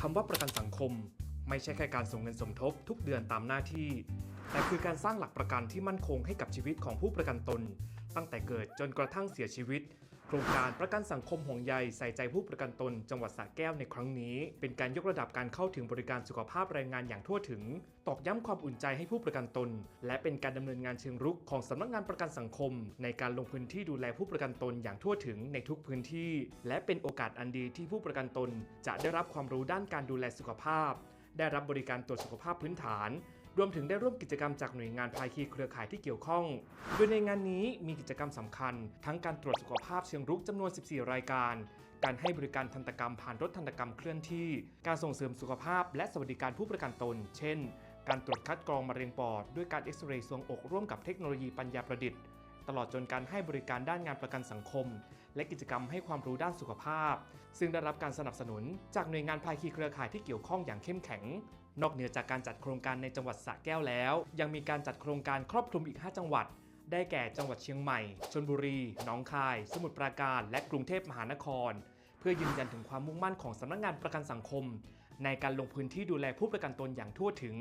คำว่าประกันสังคม ไม่ใช่แค่การส่งเงินสมทบทุกเดือนตามหน้าที่ แต่คือการสร้างหลักประกันที่มั่นคงให้กับชีวิตของผู้ประกันตน ตั้งแต่เกิดจนกระทั่งเสียชีวิต โครงการประกันสังคมห่วงใยใส่ใจผู้ประกันตนจังหวัดสระแก้วในครั้งนี้ เป็นการยกระดับการเข้าถึงบริการสุขภาพแรงงานอย่างทั่วถึง ตอกย้ำความอุ่นใจให้ผู้ประกันตน และเป็นการดำเนินงานเชิงรุกของสำนักงานประกันสังคม ในการลงพื้นที่ดูแลผู้ประกันตนอย่างทั่วถึงในทุกพื้นที่ และเป็นโอกาสอันดีที่ผู้ประกันตน จะได้รับความรู้ด้านการดูแลสุขภาพได้รับบริการตรวจสุขภาพพื้นฐาน รวมถึงได้ร่วมกิจกรรมจากหน่วยงานภาคีเครือข่ายที่เกี่ยวข้อง โดยในงานนี้มีกิจกรรมสำคัญ ทั้งการตรวจสุขภาพเชิงรุกจำนวน 14 รายการ การให้บริการทันตกรรมผ่านรถทันตกรรมเคลื่อนที่ การส่งเสริมสุขภาพ และสวัสดิการผู้ประกันตน เช่น การตรวจคัดกรองมะเร็งปอด ด้วยการเอ็กซเรย์ทรวงอกร่วมกับเทคโนโลยีปัญญาประดิษฐ์ ตลอดจนการให้บริการด้านงานประกันสังคม และกิจกรรมให้ความรู้ด้านสุขภาพ ซึ่งได้รับการสนับสนุนจากหน่วยงานภาคีเครือข่ายที่เกี่ยวข้องอย่างเข้มแข็ง นอกเหนือจากการจัดโครงการในจังหวัดสระแก้วแล้ว ยังมีการจัดโครงการครอบคลุมอีก 5 จังหวัด ได้แก่จังหวัดเชียงใหม่ชลบุรีหนองคาย สมุทรปราการ และกรุงเทพมหานคร เพื่อยืนยันถึงความมุ่งมั่นของสำนักงานประกันสังคม ในการลงพื้นที่ดูแลผู้ประกันตนอย่างทั่วถึง